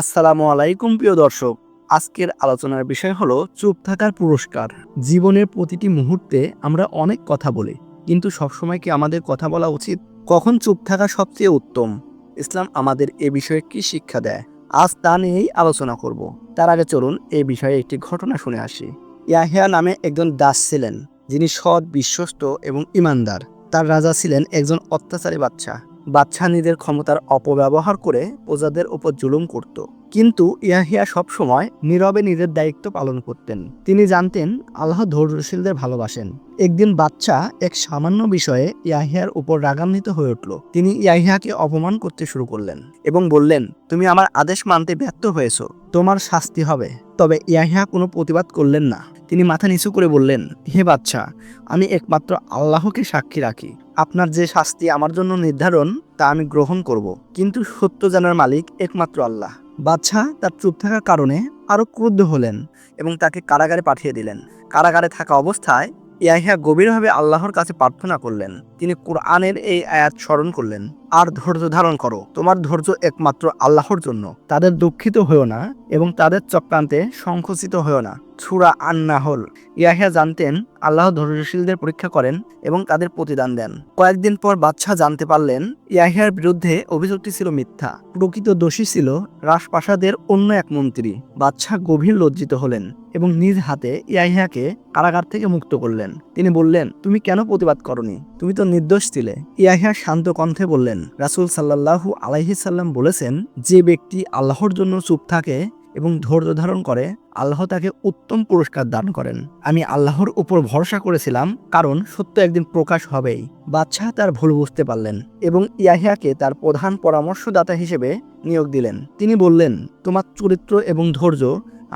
আসসালামু আলাইকুম, প্রিয় দর্শক। আজকের আলোচনার বিষয় হলো চুপ থাকার পুরস্কার। জীবনের প্রতিটি মুহূর্তে আমরা অনেক কথা বলি, কিন্তু সবসময় কি আমাদের কথা বলা উচিত? কখন চুপ থাকা সবচেয়ে উত্তম? ইসলাম আমাদের এ বিষয়ে কি শিক্ষা দেয়? আজ তা নিয়েই আলোচনা করব। তার আগে চলুন এ বিষয়ে একটি ঘটনা শুনে আসি। ইয়াহিয়া নামে একজন দাস ছিলেন, যিনি সৎ, বিশ্বস্ত এবং ইমানদার। তার রাজা ছিলেন একজন অত্যাচারী বাচ্চা বাচ্চা নিজের ক্ষমতার অপব্যবহার করে প্রজাদের ওপর জুলুম করত। কিন্তু ইয়াহিয়া সবসময় নীরবে নিজের দায়িত্ব পালন করতেন। তিনি জানতেন, আল্লাহ ধৈর্যশীলদের ভালোবাসেন। একদিন বাচ্চা এক সামান্য বিষয়ে ইয়াহিয়ার উপর রাগান্বিত হয়ে উঠল। তিনি ইয়াহিয়াকে অপমান করতে শুরু করলেন এবং বললেন, তুমি আমার আদেশ মানতে ব্যর্থ হয়েছো। তোমার শাস্তি হবে। তবে ইয়াহিয়া কোনো প্রতিবাদ করলেন না তিনি মাথা নিচু করে বললেন, হে বাচ্চা আমি একমাত্র আল্লাহকে সাক্ষী রাখি। আপনার যে শাস্তি আমার জন্য নির্ধারণ, তা আমি গ্রহণ করব। কিন্তু সত্য জানার মালিক একমাত্র আল্লাহ। বাদশাহ তার চুপ থাকার কারণে আরও ক্রুদ্ধ হলেন এবং তাকে কারাগারে পাঠিয়ে দিলেন। কারাগারে থাকা অবস্থায় ইয়াহিয়া গভীরভাবে আল্লাহর কাছে প্রার্থনা করলেন। তিনি কোরআনের এই আয়াত স্মরণ করলেন। আর ধৈর্য ধারণ করো। তোমার ধৈর্য একমাত্র আল্লাহর জন্য। তাদের দুঃখিত হয়েও না এবং তাদের চক্রান্তে সংকুচিত হয়েও না। ছুরা আন্না হল ইয়াহিয়া জানতেন, আল্লাহ ধৈর্যশীলদের পরীক্ষা করেন এবং তাদের প্রতিদান দেন। কয়েকদিন পর বাদশাহ জানতে পারলেন, ইয়াহিয়ার বিরুদ্ধে অভিযোগটি ছিল মিথ্যা। প্রকৃত দোষী ছিল রাজপ্রাসাদের অন্য এক মন্ত্রী। বাদশাহ গভীর লজ্জিত হলেন এবং নিজ হাতে ইয়াহিয়াকে কারাগার থেকে মুক্ত করলেন। তিনি বললেন, তুমি কেন প্রতিবাদ করনি? তুমি তো নির্দোষ ছিলে। ইয়াহিয়া শান্ত কণ্ঠে বললেন রাসূল সাল্লাল্লাহু আলাইহি সাল্লাম বলেছেন, যে ব্যক্তি আল্লাহর জন্য চুপ থাকে এবং ধৈর্য ধারণ করে, আল্লাহ তাকে উত্তম পুরস্কার দান করেন। আমি আল্লাহর উপর ভরসা করেছিলাম, কারণ সত্য একদিন প্রকাশ হবেই। বাদশাহ তার ভুল বুঝতে পারলেন এবং ইয়াহিয়াকে তার প্রধান পরামর্শদাতা হিসেবে নিয়োগ দিলেন। তিনি বললেন, তোমার চরিত্র এবং ধৈর্য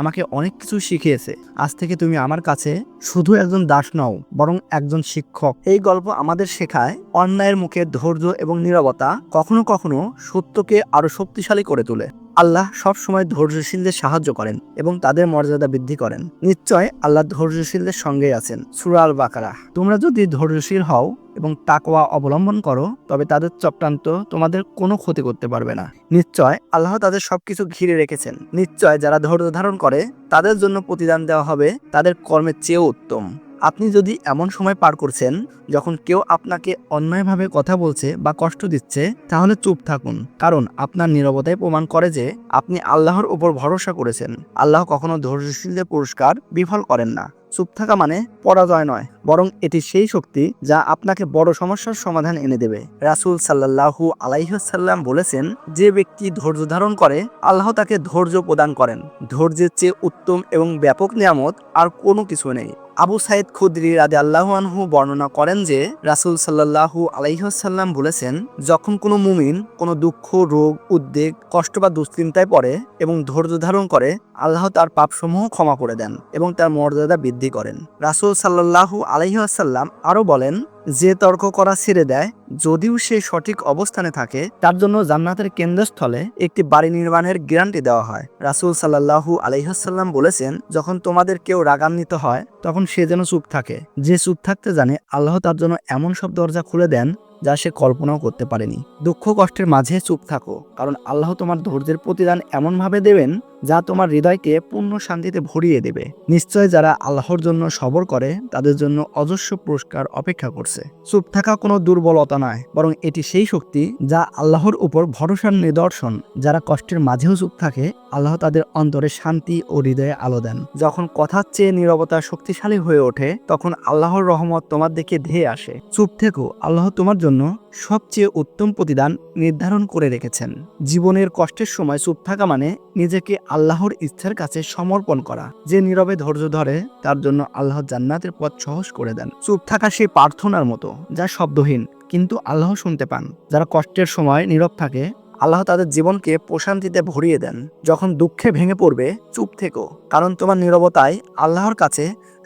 আমাকে অনেক কিছু শিখিয়েছে। আজ থেকে তুমি আমার কাছে শুধু একজন দাস নও, বরং একজন শিক্ষক। এই গল্প আমাদের শেখায় অন্যায়ের মুখে ধৈর্য এবং নীরবতা কখনো কখনো সত্যকে আরও শক্তিশালী করে তোলে। আল্লাহ সব সময় ধৈর্যশীলদের সাহায্য করেন এবং তাদের মর্যাদা বৃদ্ধি করেন। নিশ্চয় আল্লাহ ধৈর্যশীলদের সঙ্গেই আছেন। সুরাল বাকারা তোমরা যদি ধৈর্যশীল হও এবং তাকোয়া অবলম্বন করো, তবে তাদের চক্রান্ত তোমাদের কোনো ক্ষতি করতে পারবে না। নিশ্চয়, আল্লাহ তাদের সবকিছু ঘিরে রেখেছেন। নিশ্চয়, যারা ধৈর্য ধারণ করে, তাদের জন্য প্রতিদান দেওয়া হবে, তাদের কর্মের চেয়েও উত্তম। আপনি যদি এমন সময় পার করছেন, যখন কেউ আপনাকে অন্যায়ভাবে কথা বলছে বা কষ্ট দিচ্ছে, তাহলে চুপ থাকুন। কারণ আপনার নীরবতাই প্রমাণ করে যে আপনি আল্লাহর উপর ভরসা করেছেন। আল্লাহ কখনো ধৈর্যশীলদের পুরস্কার বিফল করেন না। চুপ থাকা মানে পরাজয় নয়, বরং এটি সেই শক্তি যা আপনাকে বড় সমস্যার সমাধান এনে দেবে। রাসূল সাল্লাল্লাহু আলাইহাল্লাম বলেছেন, যে ব্যক্তি ধৈর্য ধারণ করে, আল্লাহ তাকে ধৈর্য প্রদান করেন। ধৈর্যের চেয়ে উত্তম এবং ব্যাপক নিয়ামত আর কোনো কিছু নেই। আবু সাইদ খুদ্রি রাদে আল্লাহানহু বর্ণনা করেন যে, রাসুল সাল্লাহু আলাইহাল্লাম বলেছেন, যখন কোনো মুমিন কোনো দুঃখ, রোগ, উদ্বেগ, কষ্ট বা দুশ্চিন্তায় পড়ে এবং ধৈর্য ধারণ করে আল্লাহ তার পাপসমূহ ক্ষমা করে দেন এবং তার মর্যাদা বৃদ্ধি করেন। রাসূল সাল্লাল্লাহু আলাইহাল্লাম আরও বলেন, যে তর্ক করা ছেড়ে দেয়, যদিও সে সঠিক অবস্থানে থাকে, তার জন্য জান্নাতের কেন্দ্রস্থলে একটি বাড়ি নির্মাণের গ্যারান্টি দেওয়া হয়। রাসূল সাল্লাল্লাহু আলাইহাল্লাম বলেছেন, যখন তোমাদের কেউ রাগান্বিত হয়, তখন সে যেন চুপ থাকে। যে চুপ থাকতে জানে, আল্লাহ তার জন্য এমন সব দরজা খুলে দেন যা সে কল্পনাও করতে পারেনি। দুঃখ কষ্টের মাঝে চুপ থাকো, কারণ আল্লাহ তোমার ধৈর্যের প্রতিদান এমনভাবে দেবেন যা তোমার হৃদয়কে পূর্ণ শান্তিতে ভরিয়ে দেবে। নিশ্চয় যারা আল্লাহর জন্য সবর করে, তাদের জন্য অজস্র পুরস্কার অপেক্ষা করছে। চুপ থাকা কোনো দুর্বলতা নয়, বরং এটি সেই শক্তি যা আল্লাহর উপর ভরসার নিদর্শন। যারা কষ্টের মাঝেও চুপ থাকে, আল্লাহ তাদের অন্তরে শান্তি ও হৃদয়ে আলো দেন। যখন কথার চেয়ে নীরবতা শক্তিশালী হয়ে ওঠে, তখন আল্লাহর রহমত তোমার দিকে ধেয়ে আসে। চুপ থেকো, আল্লাহ তোমার জন্য সবচেয়ে উত্তম প্রতিদান নির্ধারণ করে রেখেছেন। জীবনের কষ্টের সময় চুপ থাকা মানে নিজেকে আল্লাহর ইচ্ছার কাছে সমর্পণ করা। যে নীরবে ধৈর্য ধরে, তার জন্য আল্লাহ জান্নাতের পথ সহজ করে দেন। চুপ থাকা সেই প্রার্থনার মতো, যা শব্দহীন, কিন্তু আল্লাহ শুনতে পান। যারা কষ্টের সময় নীরব থাকে, আল্লাহ তাদের জীবনকে প্রশান্তিতে ভরিয়ে দেন। যখন দুঃখে ভেঙে পড়বে, চুপ থেকো, কারণ তোমার নীরবতায় আল্লাহর কাছে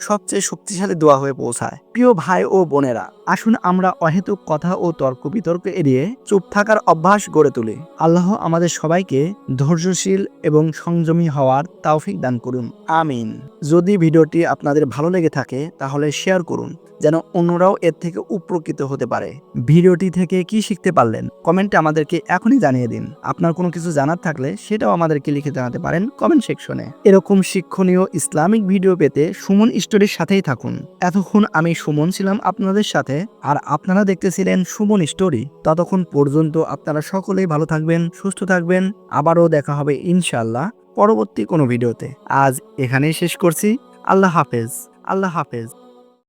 সবচেয়ে শক্তিশালী দোয়া হয়ে পৌঁছায়। প্রিয় ভাই ও বোনেরা, আসুন আমরা অহেতুক কথা ও তর্ক বিতর্ক এড়িয়ে চুপ থাকার অভ্যাস গড়ে তুলি। আল্লাহ আমাদের সবাইকে ধৈর্যশীল এবং সংযমী হওয়ার তাওফিক দান করুন। আমিন। যদি ভিডিওটি আপনাদের ভালো লেগে থাকে, তাহলে শেয়ার করুন, যেন অন্যরাও এর থেকে উপকৃত হতে পারে। ভিডিওটি থেকে কি শিখতে পারলেন, কমেন্টে আমাদেরকে এখনই জানিয়ে দিন। আপনার কোনো কিছু জানার থাকলে সেটাও আমাদেরকে লিখে জানাতে পারেন কমেন্ট সেকশনে। এরকম শিক্ষণীয় ইসলামিক ভিডিও পেতে সুমন স্টোরির সাথেই থাকুন। এতক্ষণ আমি সুমন ছিলাম আপনাদের সাথে, আর আপনারা দেখতেছিলেন সুমন স্টোরি। ততক্ষণ পর্যন্ত আপনারা সকলেই ভালো থাকবেন, সুস্থ থাকবেন। আবারও দেখা হবে ইনশাল্লাহ পরবর্তী কোনো ভিডিওতে। আজ এখানেই শেষ করছি। আল্লাহ হাফেজ। আল্লাহ হাফেজ।